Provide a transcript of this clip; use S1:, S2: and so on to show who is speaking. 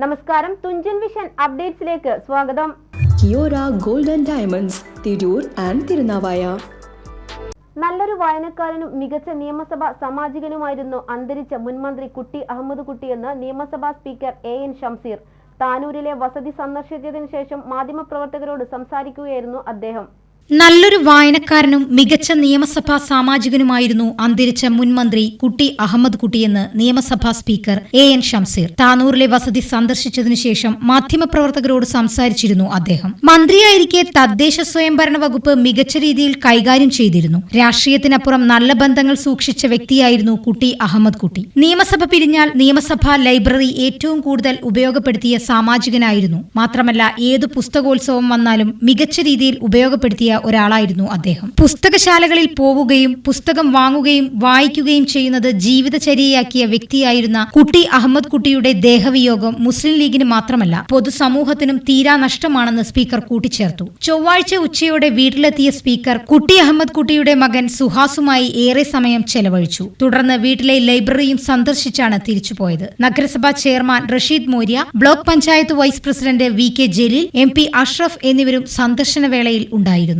S1: നമസ്കാരം. തുഞ്ചൻ വിഷൻ അപ്ഡേറ്റ്സിലേക്ക് സ്വാഗതം.
S2: Kiyora golden diamonds Tirur and Tirunavaya.
S1: നല്ലൊരു വായനക്കാരനും മികച്ച നിയമസഭാ സാമാജികനുമായിരുന്നു അന്തരിച്ച മുൻമന്ത്രി കുട്ടി അഹമ്മദ് കുട്ടിയെന്ന് നിയമസഭാ സ്പീക്കർ എ എൻ ഷംസീർ താനൂരിലെ വസതി സന്ദർശിച്ചതിനു ശേഷം മാധ്യമപ്രവർത്തകരോട് സംസാരിക്കുകയായിരുന്നു അദ്ദേഹം.
S3: നല്ലൊരു വായനക്കാരനും മികച്ച നിയമസഭാ സാമാജികനുമായിരുന്നു അന്തരിച്ച മുൻമന്ത്രി കുട്ടി അഹമ്മദ് കുട്ടിയെന്ന് നിയമസഭാ സ്പീക്കർ എ എൻ ഷംസീർ താനൂറിലെ വസതി സന്ദർശിച്ചതിനു ശേഷം മാധ്യമപ്രവർത്തകരോട് സംസാരിച്ചിരുന്നു അദ്ദേഹം. മന്ത്രിയായിരിക്കെ തദ്ദേശ സ്വയംഭരണ വകുപ്പ് മികച്ച രീതിയിൽ കൈകാര്യം ചെയ്തിരുന്നു. രാഷ്ട്രീയത്തിനപ്പുറം നല്ല ബന്ധങ്ങൾ സൂക്ഷിച്ച വ്യക്തിയായിരുന്നു കുട്ടി അഹമ്മദ് കുട്ടി. നിയമസഭ പിരിഞ്ഞാൽ നിയമസഭാ ലൈബ്രറി ഏറ്റവും കൂടുതൽ ഉപയോഗപ്പെടുത്തിയ സാമാജികനായിരുന്നു. മാത്രമല്ല ഏത് പുസ്തകോത്സവം വന്നാലും മികച്ച രീതിയിൽ ഉപയോഗപ്പെടുത്തിയ ഒരാളായിരുന്നു അദ്ദേഹം. പുസ്തകശാലകളിൽ പോവുകയും പുസ്തകം വാങ്ങുകയും വായിക്കുകയും ചെയ്യുന്നത് ജീവിതചര്യയാക്കിയ വ്യക്തിയായിരുന്ന കുട്ടി അഹമ്മദ് കുട്ടിയുടെ ദേഹവിയോഗം മുസ്ലിം ലീഗിന് മാത്രമല്ല പൊതുസമൂഹത്തിനും തീരാ നഷ്ടമാണെന്ന് സ്പീക്കർ കൂട്ടിച്ചേർത്തു. ചൊവ്വാഴ്ച ഉച്ചയോടെ വീട്ടിലെത്തിയ സ്പീക്കർ കുട്ടി അഹമ്മദ് കുട്ടിയുടെ മകൻ സുഹാസുമായി ഏറെ സമയം ചെലവഴിച്ചു. തുടർന്ന് വീട്ടിലെ ലൈബ്രറിയും സന്ദർശിച്ചാണ് തിരിച്ചുപോയത് നഗരസഭാ chairman Rasheed Moriya block panchayat vice president V K Jaleel M P Ashraf എന്നിവരും സന്ദർശന വേളയിൽ ഉണ്ടായിരുന്നു.